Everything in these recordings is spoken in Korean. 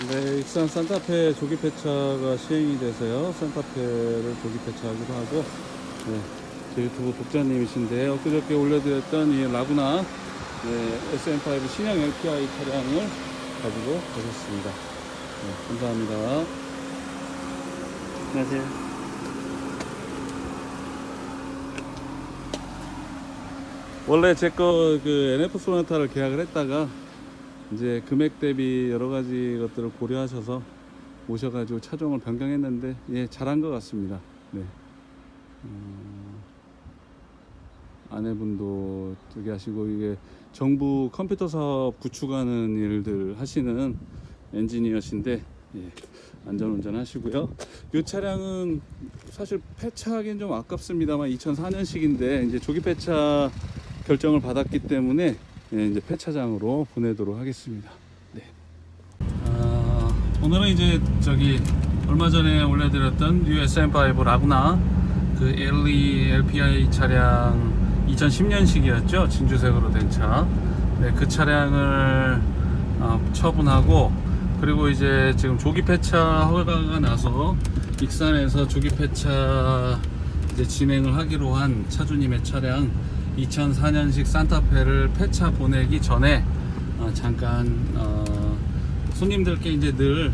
네, 익산 산타페 조기 폐차가 시행이 돼서요. 산타페를 조기 폐차하기로 하고, 네, 제 유튜브 독자님이신데, 엊그저께 올려드렸던 이 라구나, 네, SM5 신형 LPI 차량을 가지고 오셨습니다. 네, 감사합니다. 안녕하세요. 원래 제 거 그 NF 소나타를 계약을 했다가 이제 금액 대비 여러 가지 것들을 고려하셔서 오셔가지고 차종을 변경했는데 예 잘한 것 같습니다. 네. 어, 아내분도 저기 하시고 이게 정부 컴퓨터 사업 구축하는 일들 하시는 엔지니어신데 예, 안전 운전 하시고요. 이 차량은 사실 폐차하기는 좀 아깝습니다만 2004년식인데 이제 조기 폐차 결정을 받았기 때문에 예, 이제 폐차장으로 보내도록 하겠습니다. 네. 아, 오늘은 이제 저기 얼마 전에 올려드렸던 USM5 라구나 그 LE LPI 차량 2010년식이었죠 진주색으로 된 차. 네, 그 차량을 어, 처분하고 그리고 이제 지금 조기 폐차 허가가 나서 익산에서 조기 폐차 이제 진행을 하기로 한 차주님의 차량 2004년식 산타페를 폐차 보내기 전에 어, 잠깐 어, 손님들께 이제 늘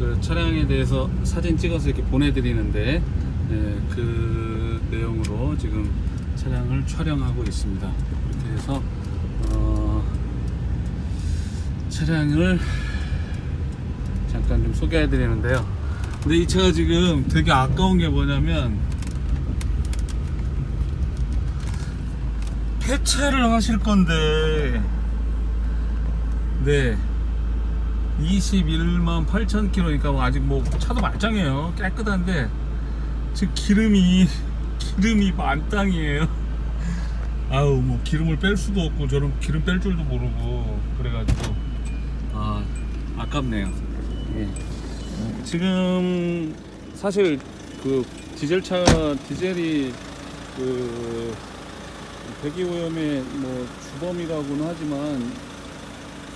그 차량에 대해서 사진 찍어서 이렇게 보내드리는데 예, 그 내용으로 지금 차량을 촬영하고 있습니다. 이렇게 해서 어, 차량을 잠깐 좀 소개해 드리는데요. 근데 이 차가 지금 되게 아까운 게 뭐냐면 폐차를 하실 건데. 네. 21만 8천 킬로니까 뭐 아직 뭐 차도 말짱해요. 깨끗한데. 지금 기름이 기름이 만땅이에요. 아우 뭐 기름을 뺄 수도 없고 저는 기름 뺄 줄도 모르고 그래가지고. 아 아깝네요. 예. 지금 사실 그 디젤 차 디젤이 그 배기오염의 뭐 주범이라고는 하지만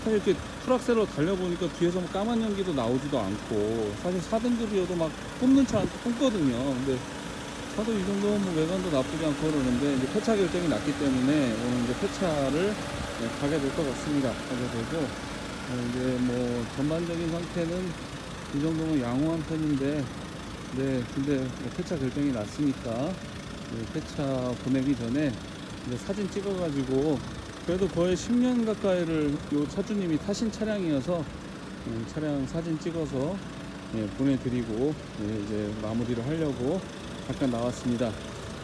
사실 이렇게 풀악셀로 달려보니까 뒤에서 뭐 까만 연기도 나오지도 않고 사실 4등급이어도 막 뿜는 차 뿜거든요. 근데 차도 이 정도면 뭐 외관도 나쁘지 않고 그러는데 이제 폐차 결정이 났기 때문에 오늘 이제 폐차를 네, 가게 될 것 같습니다. 가게 되고 어, 이제 뭐 전반적인 상태는 이 정도면 양호한 편인데 네 근데 뭐 폐차 결정이 났으니까 네, 폐차 보내기 전에 이제 사진 찍어가지고 그래도 거의 10년 가까이를 요 차주님이 타신 차량이어서 음, 차량 사진 찍어서 예, 보내드리고 예, 이제 마무리를 하려고 잠깐 나왔습니다.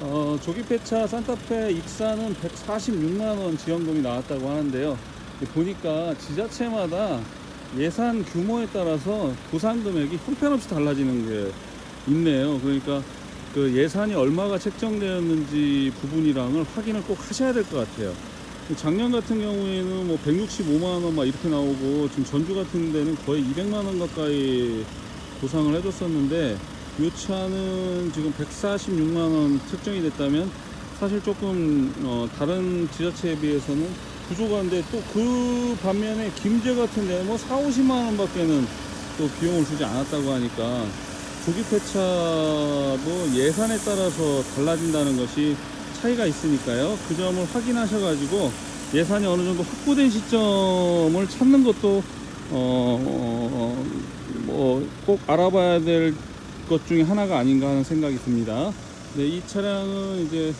어, 조기 폐차 산타페 입사는 146만원 지원금이 나왔다고 하는데요. 보니까 지자체마다 예산 규모에 따라서 보상 금액이 형편없이 달라지는 게 있네요. 그러니까 그 예산이 얼마가 책정되었는지 부분이랑을 확인을 꼭 하셔야 될 것 같아요. 작년 같은 경우에는 뭐 165만 원 막 이렇게 나오고 지금 전주 같은 데는 거의 200만 원 가까이 보상을 해줬었는데 이 차는 지금 146만 원 책정이 됐다면 사실 조금 어 다른 지자체에 비해서는 부족한데 또 그 반면에 김제 같은 데는 뭐 4, 50만 원 밖에는 또 비용을 주지 않았다고 하니까 조기 폐차도 예산에 따라서 달라진다는 것이 차이가 있으니까요. 그 점을 확인하셔가지고 예산이 어느 정도 확보된 시점을 찾는 것도 어, 어뭐 꼭 알아봐야 될 것 중에 하나가 아닌가 하는 생각이 듭니다. 네, 이 차량은 이제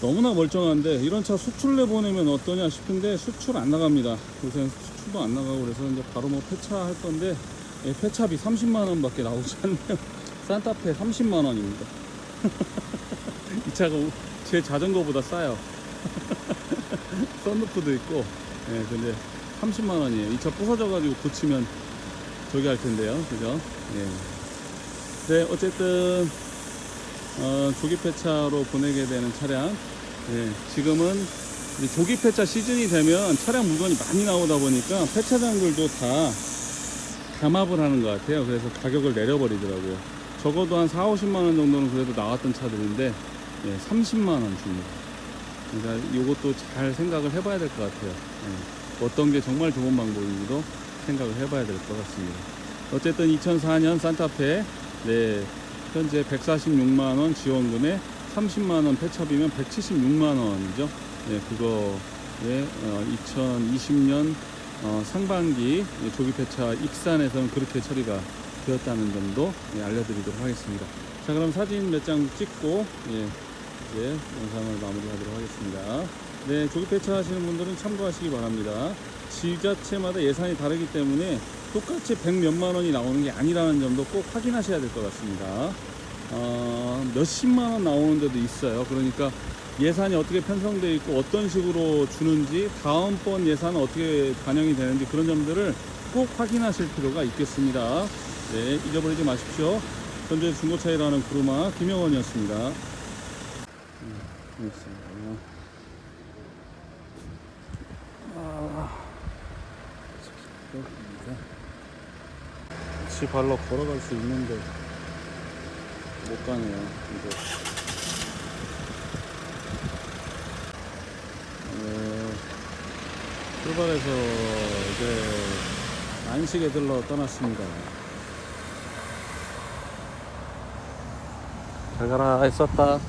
너무나 멀쩡한데 이런 차 수출 내 보내면 어떠냐 싶은데 수출 안 나갑니다. 요새 수출도 안 나가고 그래서 이제 바로 뭐 폐차할 건데 예, 폐차비 30만 원 밖에 나오지 않네요. 산타페 30만 원입니다. 이 차가 제 자전거보다 싸요. 썬루프도 있고, 예, 근데 30만 원이에요. 이 차 부서져 가지고 고치면 저기 할 텐데요. 그죠? 예. 네, 어쨌든, 어, 조기 폐차로 보내게 되는 차량. 예, 지금은 이제 조기 폐차 시즌이 되면 차량 물건이 많이 나오다 보니까 폐차장들도 다 감압을 하는 것 같아요. 그래서 가격을 내려버리더라고요. 적어도 한 4, 50만 원 정도는 그래도 나왔던 차들인데 예, 30만 원 줍니다. 그러니까 이것도 잘 생각을 해봐야 될 것 같아요. 예, 어떤 게 정말 좋은 방법인지도 생각을 해봐야 될 것 같습니다. 어쨌든 2004년 산타페 네 현재 146만 원 지원금에 30만 원 폐차비면 176만 원이죠. 네 그거에 어, 2020년 어, 상반기 조기 폐차 익산에서는 그렇게 처리가 되었다는 점도 예, 알려드리도록 하겠습니다. 자 그럼 사진 몇 장 찍고 예, 이제 영상을 마무리하도록 하겠습니다. 네 조기 폐차 하시는 분들은 참고하시기 바랍니다. 지자체마다 예산이 다르기 때문에 똑같이 100 몇만 원이 나오는 게 아니라는 점도 꼭 확인하셔야 될 것 같습니다. 어, 몇십만 원 나오는 데도 있어요. 그러니까 예산이 어떻게 편성되어 있고 어떤 식으로 주는지 다음번 예산은 어떻게 반영이 되는지 그런 점들을 꼭 확인하실 필요가 있겠습니다. 네, 잊어버리지 마십시오. 현재 중고차 일하는 구루마 김영원이었습니다. 음. 아. 지 발로 걸어갈 수 있는데 못 가네요. 이제. 어, 출발해서 이제 안식에 들러 떠났습니다. 잘 가라 했었다.